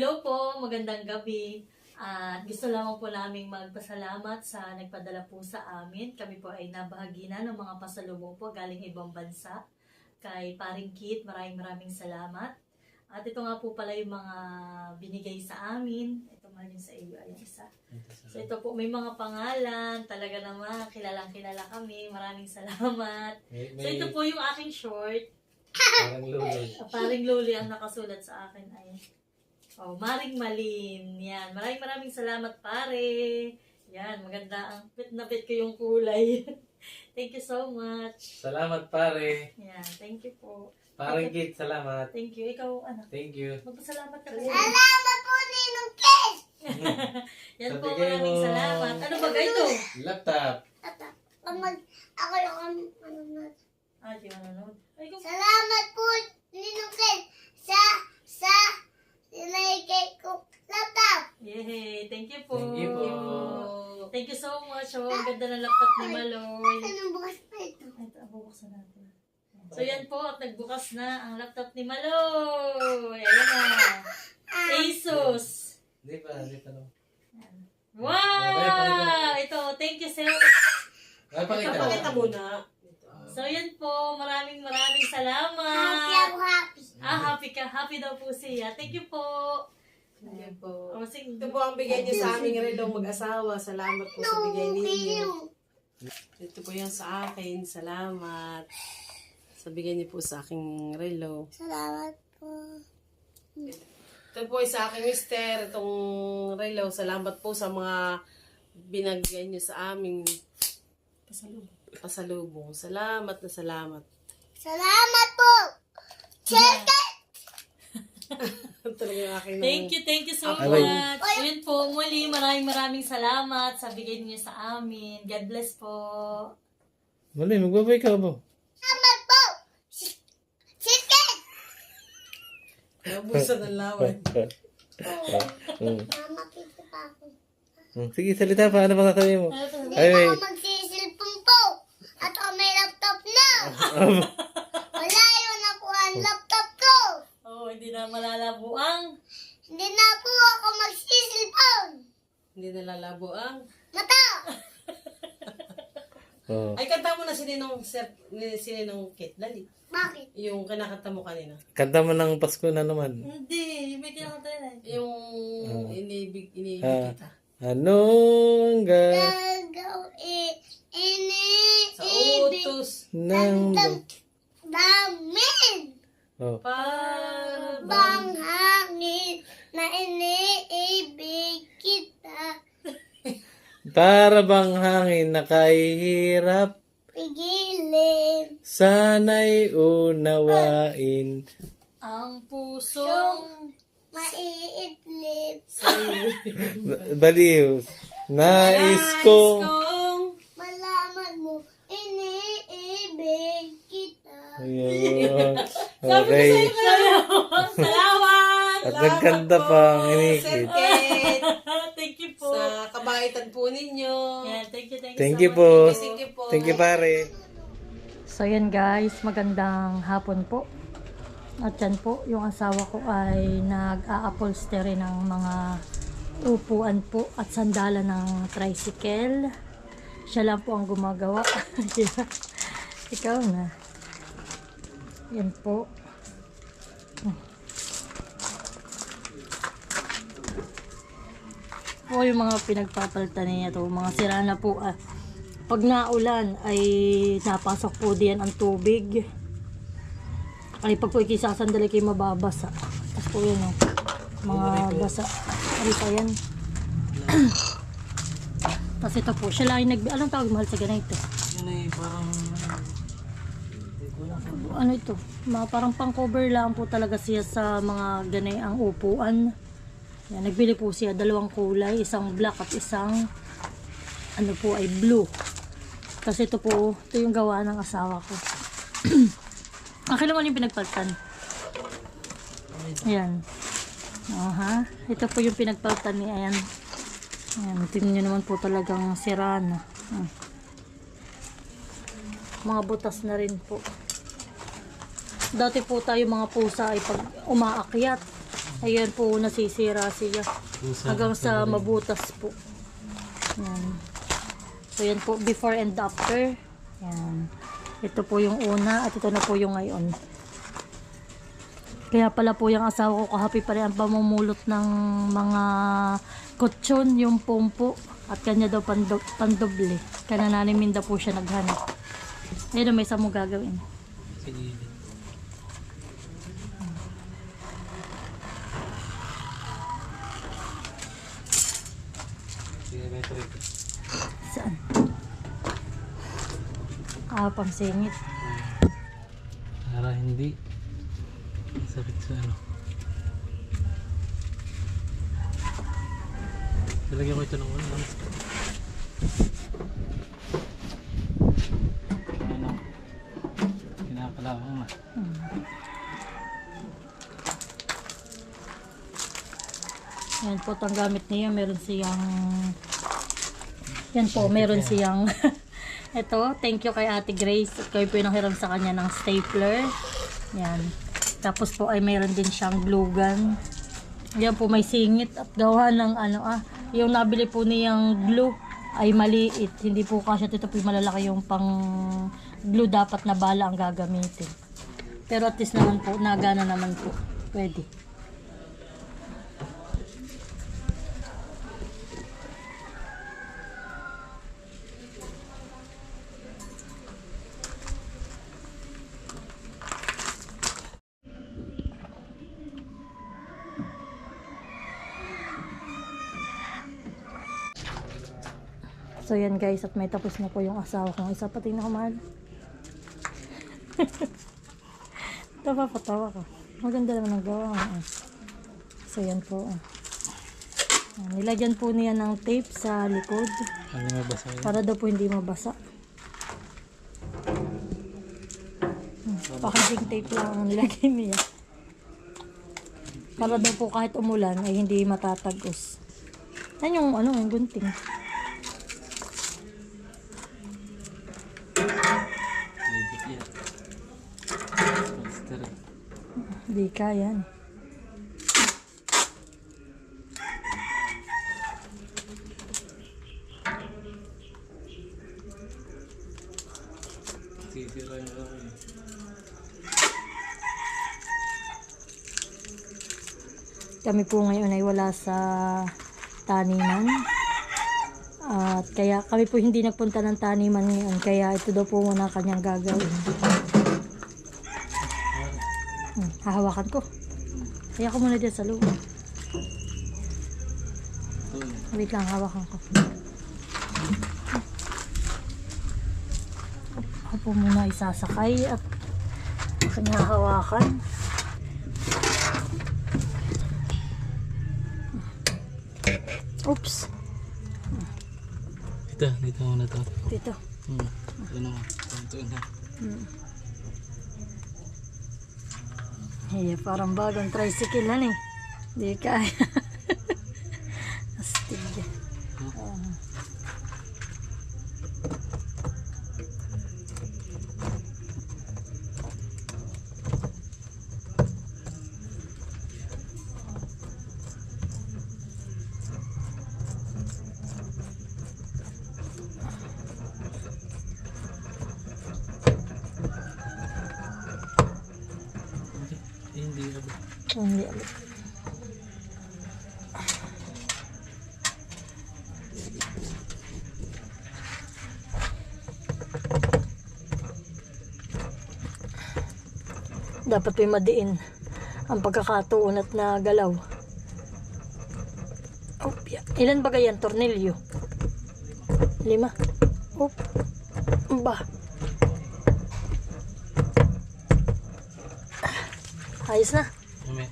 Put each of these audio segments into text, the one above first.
magandang gabi. At gusto lamang po naming magpasalamat sa nagpadala po sa amin. Kami po ay nabahagi na ng mga pasalubong po galing ibang bansa. Kay Paring Kit, maraming maraming salamat. At ito nga po pala yung mga binigay sa amin. Ito man yung sa iyo, ayan isa. So ito po, may mga pangalan. Talaga naman, kilalang kilala kami. Maraming salamat. May, So may ito po yung aking short. parang lulod. Ah, Paring Luli ang nakasulat sa akin ay Oh, Maring Malin. Yan. Maraming maraming salamat, pare. Yan, maganda ang bit na bit ko yung kulay. thank you so much. Salamat pare. Yan, thank you po. Parang kid, salamat. Thank you. Ikaw, ano, Thank you. magpasalamat ka rin. Salamat po, Ninong Kes! Yan po, maraming salamat. Ano ba ito? Laptop. Tata, ako yung ano na. Ah, di manonood. Ay, ikaw. Salamat po, Ninong Kes, sa, sa, sinayigay ko laptop. Yay, thank you po. Thank you po. Thank you so much. Oh, ang ganda ng laptop ni Maloy. Anong bukas pa ito? Ito, bubuksan natin. So yan po, at nagbukas na ang laptop ni Maloy. Ayan na. Asus. Di ba? Di pa no. Wow! Ito, thank you sir. Ay, pakita. Pakita muna. So yan po, maraming maraming Happy salamat. ako, happy. Ah, happy ka. Happy daw po siya. Thank you po. Ayan po. Oh, sige. Ito po ang bigay niyo sa aming relong mag-asawa. Salamat po sa bigay ninyo. Ito po yan sa akin. Salamat. Sa bigay niyo po sa aking relo. Salamat po. Ito po sa aking mister. Itong relo. Salamat po sa mga binagay niyo sa aming pasalubong. Pasalubong. Salamat na salamat. Salamat po. Chicken! Thank you, thank you so much. Yun po, muli maraming maraming salamat sa bigay niyo sa amin. God bless po. Mali, magbabay ka ba? Salamat po. Chi- Chicken! Nabusan ng lawan. Mama, kita pa ako. Hmm, Sige, salita pa. Ano ba sasabihin mo? Hindi wait. ako magsisilpong po. At ako may laptop na. Wala yun ako ang laptop ko. Oh, hindi na malalabo ang Hindi na po ako magsisilpong. Hindi nalalabo ang... Mata! oh. Ay, kanta mo na si Ninong, Sir, ni- si Ninong Kit. Dali. Bakit? Yung kinakanta mo kanina. Kanta mo ng Pasko na naman. Hindi, may kinakanta na. Yung inibig, inibig Ah. kita. Anong ga Gagawin Sa iniibig utos. ng... dam- damin. Oh. Para Bang hangin na iniibig kita. Para bang hangin na kahihirap, Pigilin. sana'y unawain. Ang pusong Maiidlip. Baliw. Nais kong... Malaman mo, iniibig kita. Ayun. Okay. Salamat! At nagkanta pa ang inikit. Kit. thank you po. Sa kabaitan po ninyo. Yan, thank you, thank you Thank so you much. po. Thank you po. Thank you pare. So yan guys, magandang hapon po. At yan po, yung asawa ko ay nag-a-upholstery ng mga upuan po at sandalan ng tricycle. Siya lang po ang gumagawa. Ikaw na. Yan po. po yung mga pinagpapalitan niya to, mga sira na po ah. Pag naulan ay napasok po diyan ang tubig. Ay pag po ikisasandali kayo mababasa. Tapos po yun oh, mga basa. Ano pa yan? Tapos ito po, siya lang yung nag... Anong tawag mahal sa ganito? Yun ay parang... Ano ito? Mga parang pang cover lang po talaga siya sa mga ganay ang upuan. Yan, nagbili po siya dalawang kulay, isang black at isang ano po ay blue. Kasi ito po, ito yung gawa ng asawa ko. Akin naman yung pinagpaltan. Ayan. Aha. Ito po yung pinagpaltan ni Ayan. Ayan. Tingnan nyo naman po talagang sira na. Hmm. Mga butas na rin po. Dati po tayo mga pusa ay pag umaakyat, Ayan po, nasisira siya. Hanggang sa mabutas po. Yan. So, yan po, before and after. Yan. Ito po yung una at ito na po yung ngayon. Kaya pala po yung asawa ko kahapi pa rin ang pamumulot ng mga kutsyon, yung pompo. At kanya daw pando, pandoble. Kaya nananimin daw po siya naghanap. Ayun, may isa mo gagawin. Sige, Ah, pang singit. Para hindi. Sakit sa ano. Talagyan ko ito ng ano. Ano? Kinakalawang na. Yan po, ang gamit niya, meron siyang... Yan po, meron siyang... Ito, thank you kay Ate Grace. At kayo po yung nanghiram sa kanya ng stapler. Yan. Tapos po ay meron din siyang glue gun. Yan po may singit at gawa ng ano ah. Yung nabili po niyang glue ay maliit. Hindi po kasi ito po malalaki yung pang glue dapat na bala ang gagamitin. Pero at least naman po, nagana naman po. Pwede. So yan guys, at may tapos na po yung asawa kong isa. Pati na kamahal. Tawa pa, tawa ka. Maganda naman ang gawa. ah. So yan po. ah. Nilagyan po niya ng tape sa likod Ano nga ba sa'yo? para daw po hindi mabasa. Hmm, Packaging tape lang ang nilagay niya. Para daw po kahit umulan ay hindi matatagos. Yan yung ano, yung gunting. Ako eh. Kami po ngayon ay wala sa taniman. At kaya kami po hindi nagpunta ng taniman ngayon. Kaya ito daw po muna ang kanyang gagawin. Hmm, hahawakan ko. Kaya ko muna dyan sa loob. Wait lang, hawakan ko. Ako po muna isasakay at kanya hawakan. Oops, Dito, dito muna to. dito. Hmm. Ito na nga. Na. Hey, parang bagong tricycle yan eh. Di kaya. Astig. Ah. Eh, hindi ako. Hindi alam. Dapat may madiin ang pagkakatuon at na galaw. Oh, ilan ba ganyan? Tornilyo? Lima. Oh, ba. Ayos na. Mamaya.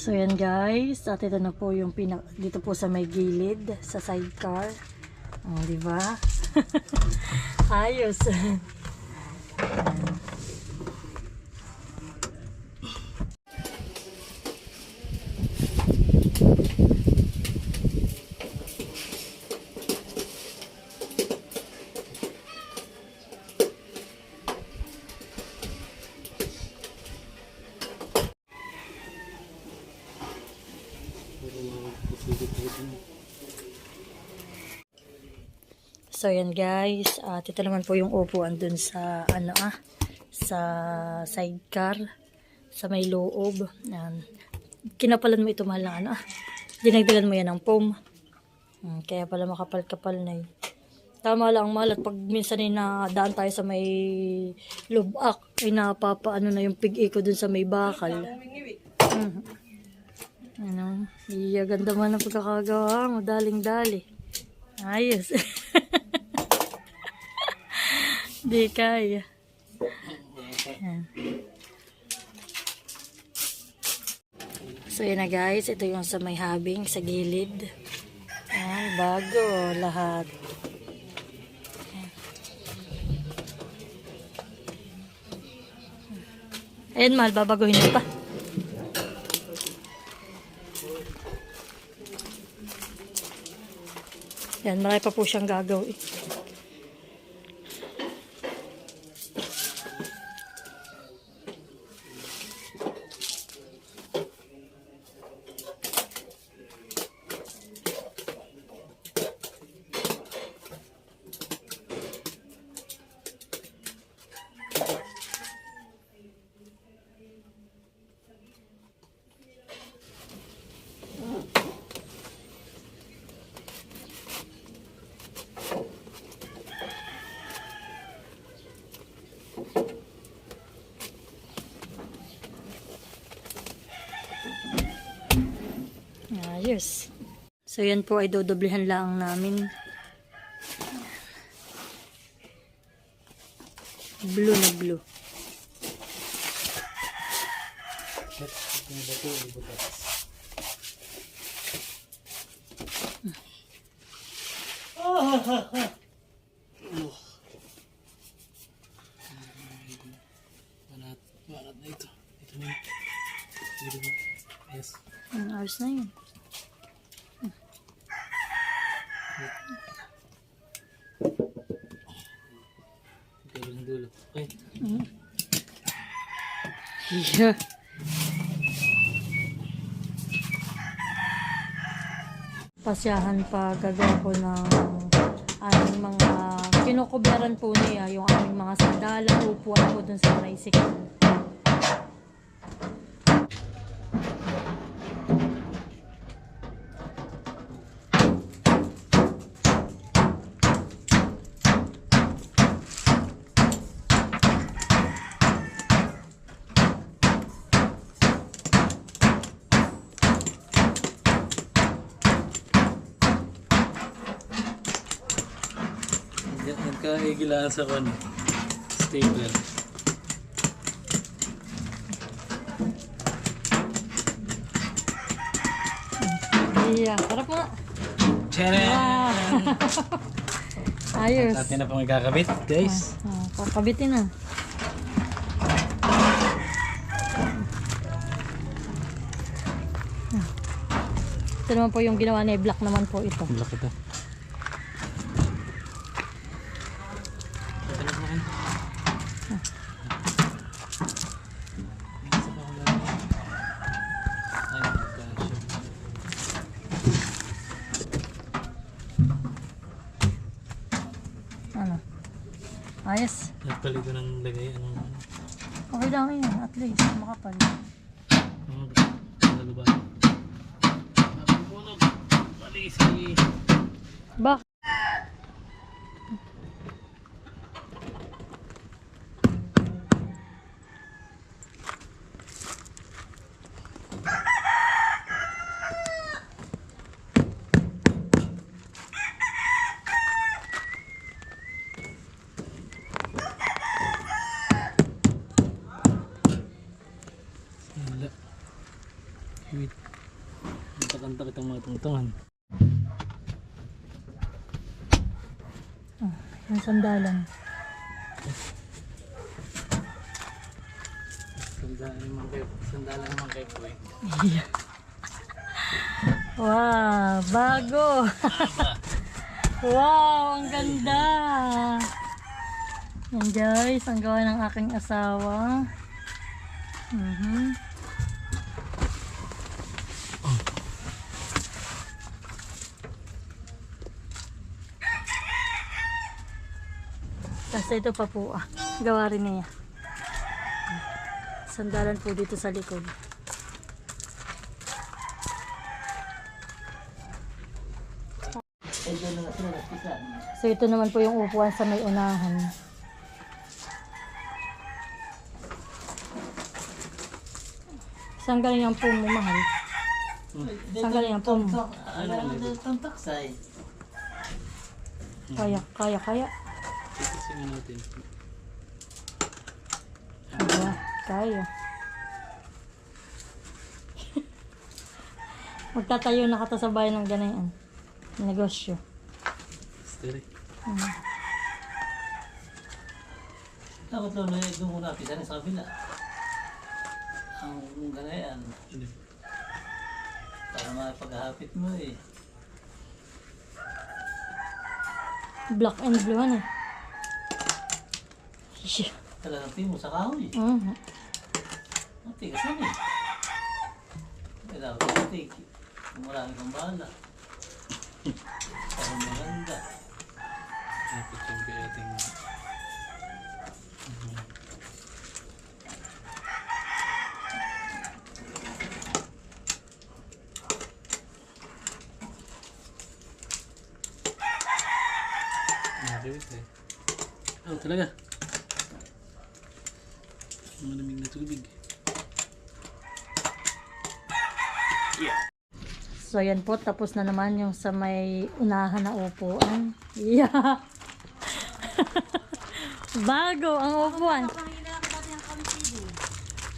So yan guys, at ito na po yung pinak dito po sa may gilid sa sidecar. Oh, di ba? Ayos. So yan guys, at ito naman po yung upuan dun sa ano ah, sa sidecar, sa may loob. Yan. Kinapalan mo ito mahal ng ano ah. Dinagdagan mo yan ng foam. Hmm, kaya pala makapal-kapal na yun. Tama lang mahal at pag minsan ay nadaan tayo sa may lubak, ay napapaano na yung pig-iko dun sa may bakal. Mhm. Ano, iya ganda man ang pagkakagawa mo, daling-dali. Ayos. Di kaya. So yun na guys, ito yung sa may habing sa gilid. Ayan, bago lahat. Ayan, mahal, babaguhin mo pa. Yan, marami pa po siyang gagawin. Ayos. So, yan po ay dodoblihan lang namin. Blue na blue. Malat na ito. Ito na. Yes. Ang ayos na yun. Dito ng dulo. Ay, Yeah. Pasyahan pa gagawa ko ng aming mga kinukuberan po niya yung aming mga sandalan upuan po dun sa tricycle. Yan, yan ka higilaan sa kwan. Stapler. Harap mo nga. Tcharan! Wow. Ayos. Atin na pang ikakabit, guys. Ah, kakabitin na. Ito naman po yung ginawa ni Black naman po ito. Ang laki to. Ano? Ayos. Nagpalit ko ng lagay. Ano? Okay lang yun. At least makapal. Ano ba? Ano ba? Ako po na. Palisi. Bak. Wala. Wait. Mga tungtungan. Yung sandalan. Sandalan naman kayo. Sandalan naman kayo po eh. Wow, bago. wow, ang ganda. Yan guys, ang gawa ng aking asawa. Mhm. Tapos ito pa po, ah, gawa rin niya. Sandalan po dito sa likod. So ito naman po yung upuan sa may unahan. Saan galing ang po mo, mahal? Saan galing ang po mo? Ano. Kaya, kaya, kaya. Titisingin natin. Aba, kaya. Magtatayo na kata sa bayan ng ganayan. Negosyo. Steady. Dapat doon na doon muna kita sa kabila. Ang ganayan. Ano? Para mapaghapit mo eh. Black and blue ano eh. Shit. Talagang timo sa kahoy. Mhm. Matigas na eh. Kaya dapat matik. Kung marami kang bala. Para maganda. Napit yung ating... Nakakawit eh. Oh, talaga. Na tubig. So yan po, tapos na naman yung sa may unahan na upuan. Yeah. Bago ang upuan.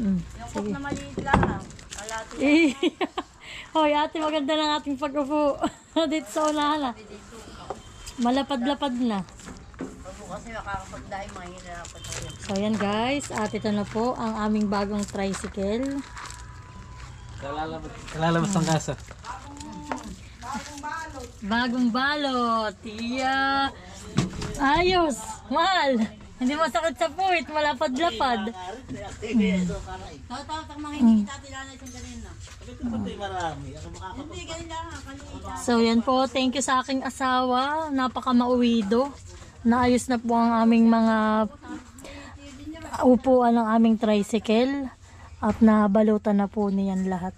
Mm, sige. Na maliit lang. Eh, Hoy, ate, maganda ng ating pag-upo dito sa unahan ah. Malapad-lapad na. Makakapagdaing mahirapan tayo. So yan guys, at ito na po ang aming bagong tricycle. Kalalabas, kalalabas ng kasa. Bagong balot. Yeah. Ayos. Mahal. Hindi masakit sa puwit. Malapad-lapad. So yan po. Thank you sa aking asawa. Napaka mauwido. Naayos na po ang aming mga upuan ng aming tricycle at nabalutan na po niyan lahat.